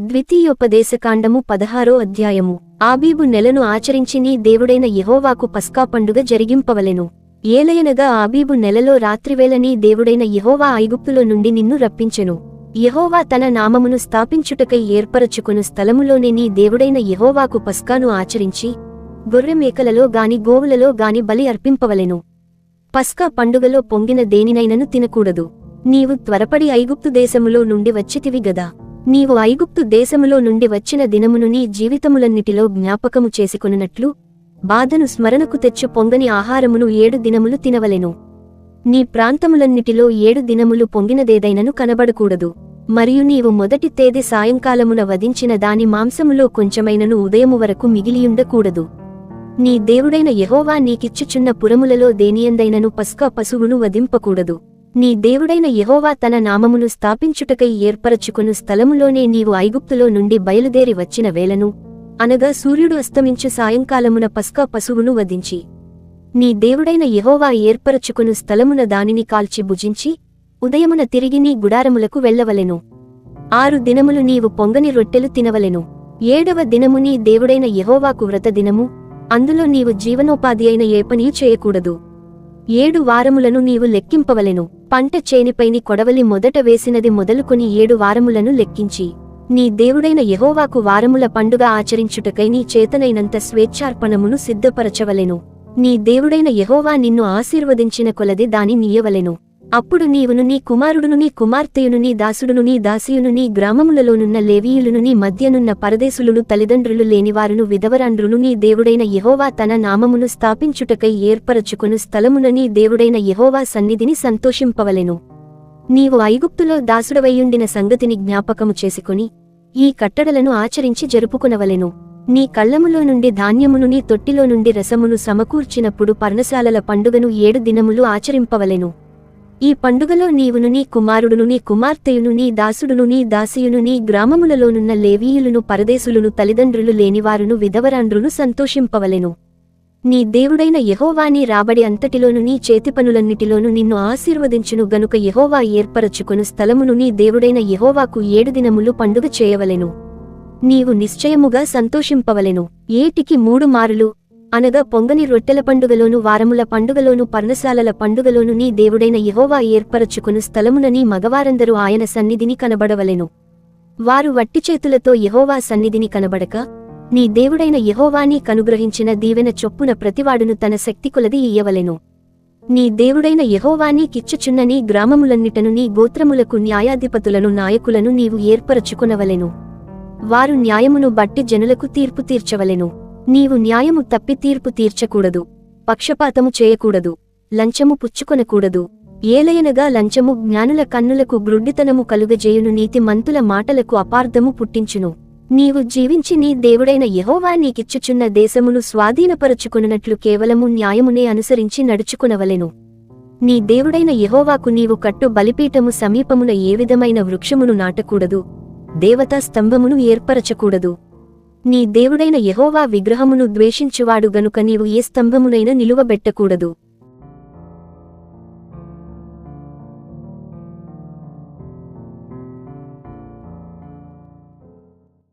ద్వితీయోపదేశకాండము పదహారో అధ్యాయము. ఆబీబు నెలను ఆచరించి నీ దేవుడైన యహోవాకు పస్కా పండుగ జరిగింపవలెను. ఏలయనగా ఆబీబు నెలలో రాత్రివేళ నీ దేవుడైన యహోవా ఐగుప్తులో నుండి నిన్ను రప్పించెను. యహోవా తన నామమును స్థాపించుటకై ఏర్పరచుకును స్థలములోనే నీ దేవుడైన యహోవాకు పస్కాను ఆచరించి గొర్రెమేకలలో గాని గోవులలో గాని బలి అర్పింపవలెను. పస్కా పండుగలో పొంగిన దేనినైనను తినకూడదు. నీవు త్వరపడి ఐగుప్తు దేశములో నుండి వచ్చితివి గదా. నీవు ఐగుప్తు దేశములో నుండి వచ్చిన దినమును నీ జీవితములన్నిటిలో జ్ఞాపకము చేసుకొనున్నట్లు బాధను స్మరణకు తెచ్చు పొంగని ఆహారమును ఏడు దినములు తినవలెను. నీ ప్రాంతములన్నిటిలో ఏడు దినములు పొంగినదేదైనను కనబడకూడదు. మరియు నీవు మొదటి తేదీ సాయంకాలమున వధించిన దాని మాంసములో కొంచెమైనను ఉదయము వరకు మిగిలియుండకూడదు. నీ దేవుడైన యహోవా నీకిచ్చుచున్న పురములలో దేనియందైనను పస్కా పశువును వధింపకూడదు. నీ దేవుడైన యహోవా తన నామమును స్థాపించుటకై ఏర్పరచుకును స్థలములోనే నీవు ఐగుప్తులో నుండి బయలుదేరి వచ్చిన వేళను అనగా సూర్యుడు అస్తమించు సాయంకాలమున పస్కా పశువును వధించి నీ దేవుడైన యహోవా ఏర్పరచుకును స్థలమున దానిని కాల్చి భుజించి ఉదయమున తిరిగి నీ గుడారములకు వెళ్ళవలెను. ఆరు దినములు నీవు పొంగని రొట్టెలు తినవలెను. ఏడవ దినము నీ దేవుడైన యహోవాకు వ్రత దినము అందులో నీవు జీవనోపాధి అయిన ఏ పనీ చేయకూడదు. ఏడు వారములను నీవు లెక్కింపవలెను. పంట చేనిపైని కొడవలి మొదట వేసినది మొదలుకొని ఏడు వారములను లెక్కించి నీ దేవుడైన యహోవాకు వారముల పండుగ ఆచరించుటకై నీ చేతనైనంత స్వేచ్ఛార్పణమును సిద్ధపరచవలెను. నీ దేవుడైన యహోవా నిన్ను ఆశీర్వదించిన కొలది దాని నీయవలెను అప్పుడు నీవును నీ కుమారుడును నీ కుమార్తెయును నీ దాసుడును నీ దాసియును నీ గ్రామములలోనున్న లేవీయులను నీ మధ్యనున్న పరదేశులను తల్లిదండ్రులు లేనివారును విధవరాండ్రును నీ దేవుడైన యెహోవా తన నామమును స్థాపించుటకై ఏర్పరచుకును స్థలమున నీ దేవుడైన యహోవా సన్నిధిని సంతోషింపవలెను. నీవు ఐగుప్తులో దాసుడవైయుండిన సంగతిని జ్ఞాపకము చేసుకుని ఈ కట్టడలను ఆచరించి జరుపుకునవలెను. నీ కళ్ళములో నుండి ధాన్యమును నీ తొట్టిలో నుండి రసమును సమకూర్చినప్పుడు పర్ణశాలల పండుగను ఏడు దినములు ఆచరింపవలెను. ఈ పండుగలో నీవును నీ కుమారుడును నీ కుమార్తెయును నీ దాసుడును నీ దాసియును నీ గ్రామములలోనున్న లేవీయులను పరదేశులను తల్లిదండ్రులు లేనివారును విధవరాండ్రును సంతోషింపవలెను. నీ దేవుడైన యహోవాని రాబడి అంతటిలోను నీ చేతి పనులన్నిటిలోను నిన్ను ఆశీర్వదించును గనుక యహోవా ఏర్పరచుకొను స్థలమును నీ దేవుడైన యహోవాకు ఏడు దినములు పండుగ చేయవలెను. నీవు నిశ్చయముగా సంతోషింపవలెను. ఏటికి మూడు మారులు? అనగా పొంగని రొట్టెల పండుగలోను వారముల పండుగలోను పర్ణశాలల పండుగలోను నీ దేవుడైన యహోవా ఏర్పరచుకును స్థలముననీ మగవారందరూ ఆయన సన్నిధిని కనబడవలెను. వారు వట్టి చేతులతో యహోవా సన్నిధిని కనబడక నీ దేవుడైన యహోవాని కనుగ్రహించిన దీవెన చొప్పున ప్రతివాడును తన శక్తి కొలది ఇయ్యవలెను. నీ దేవుడైన యహోవాని కిచ్చుచున్న నీ గ్రామములన్నిటను నీ గోత్రములకు న్యాయాధిపతులను నాయకులను నీవు ఏర్పరచుకునవలెను. వారు న్యాయమును బట్టి జనులకు తీర్పు తీర్చవలెను. నీవు న్యాయము తప్పి తీర్పు తీర్చకూడదు పక్షపాతము చేయకూడదు లంచము పుచ్చుకొనకూడదు. ఏలయనగా లంచము జ్ఞానుల కన్నులకు గ్రుడ్డితనము కలుగజేయును నీతి మంతుల మాటలకు అపార్థము పుట్టించును. నీవు జీవించి నీ దేవుడైన యహోవా నీకిచ్చుచున్న దేశమును స్వాధీనపరచుకొనున్నట్లు కేవలము న్యాయమునే అనుసరించి నడుచుకునవలెను. నీ దేవుడైన యహోవాకు నీవు కట్టు బలిపీఠము సమీపమున ఏ విధమైన వృక్షమును నాటకూడదు దేవతా స్తంభమును ఏర్పరచకూడదు. నీ దేవుడైన యహోవా విగ్రహమును ద్వేషించువాడు గనుక నీవు ఏ స్తంభమునైనా నిలువబెట్టకూడదు.